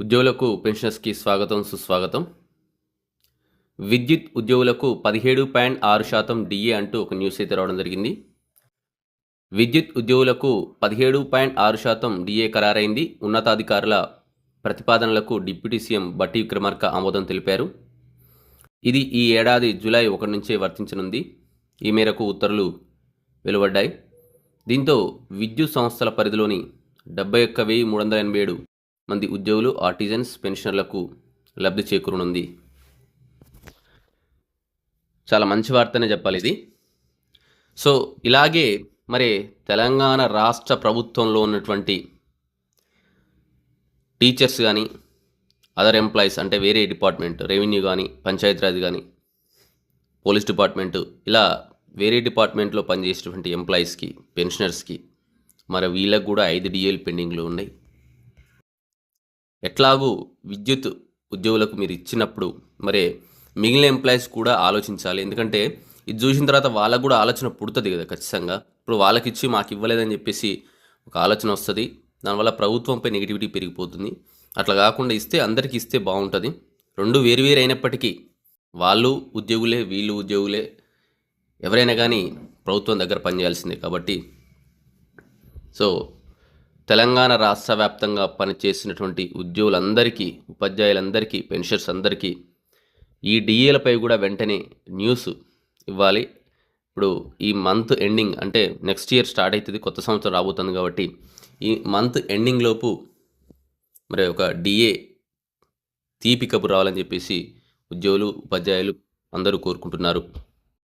ఉద్యోగులకు పెన్షనర్స్కి స్వాగతం సుస్వాగతం. విద్యుత్ ఉద్యోగులకు పదిహేడు పాయింట్ ఆరు శాతం డిఏ అంటూ ఒక న్యూస్ అయితే రావడం జరిగింది. విద్యుత్ ఉద్యోగులకు పదిహేడు పాయింట్ ఆరు శాతం డిఏ ఖరారైంది. ఉన్నతాధికారుల ప్రతిపాదనలకు డిప్యూటీ సీఎం బట్టి విక్రమార్క ఆమోదం తెలిపారు. ఇది ఈ ఏడాది జూలై ఒకటి నుంచే వర్తించనుంది. ఈ మేరకు ఉత్తర్వులు వెలువడ్డాయి. దీంతో విద్యుత్ సంస్థల పరిధిలోని డెబ్బై ఒక్క వెయ్యి మూడు వందల ఎనభై ఏడు మంది ఉద్యోగులు ఆర్టిజన్స్ పెన్షనర్లకు లబ్ధి చేకూరనుంది. చాలా మంచి వార్తనే చెప్పాలి ఇది. సో ఇలాగే మరి తెలంగాణ రాష్ట్ర ప్రభుత్వంలో ఉన్నటువంటి టీచర్స్ కానీ అదర్ ఎంప్లాయీస్ అంటే వేరే డిపార్ట్మెంట్ రెవెన్యూ కానీ పంచాయతీరాజ్ కానీ పోలీస్ డిపార్ట్మెంటు ఇలా వేరే డిపార్ట్మెంట్లో పనిచేసేటువంటి ఎంప్లాయీస్కి పెన్షనర్స్కి మరి వీళ్ళకు కూడా ఐదు డిఏలు పెండింగ్లు ఉన్నాయి. ఎట్లాగూ విద్యుత్ ఉద్యోగులకు మీరు ఇచ్చినప్పుడు మరి మిగిలిన ఎంప్లాయీస్ కూడా ఆలోచించాలి. ఎందుకంటే ఇది చూసిన తర్వాత వాళ్ళకు కూడా ఆలోచన పుడుతుంది కదా ఖచ్చితంగా. ఇప్పుడు వాళ్ళకి ఇచ్చి మాకు ఇవ్వలేదని చెప్పేసి ఒక ఆలోచన వస్తుంది. దానివల్ల ప్రభుత్వంపై నెగిటివిటీ పెరిగిపోతుంది. అట్లా కాకుండా ఇస్తే అందరికీ ఇస్తే బాగుంటుంది. రెండు వేరు వేరు అయినప్పటికీ వాళ్ళు ఉద్యోగులే వీళ్ళు ఉద్యోగులే. ఎవరైనా కానీ ప్రభుత్వం దగ్గర పనిచేయాల్సిందే కాబట్టి. సో తెలంగాణ రాష్ట్ర వ్యాప్తంగా పనిచేసినటువంటి ఉద్యోగులందరికీ ఉపాధ్యాయులందరికీ పెన్షన్స్ అందరికీ ఈ డిఏలపై కూడా వెంటనే న్యూస్ ఇవ్వాలి. ఇప్పుడు ఈ మంత్ ఎండింగ్ అంటే నెక్స్ట్ ఇయర్ స్టార్ట్ అవుతుంది కొత్త సంవత్సరం రాబోతుంది కాబట్టి ఈ మంత్ ఎండింగ్ లోపు మరి ఒక డిఏ తీపి కబు రావాలని చెప్పేసి ఉద్యోగులు ఉపాధ్యాయులు అందరూ కోరుకుంటున్నారు.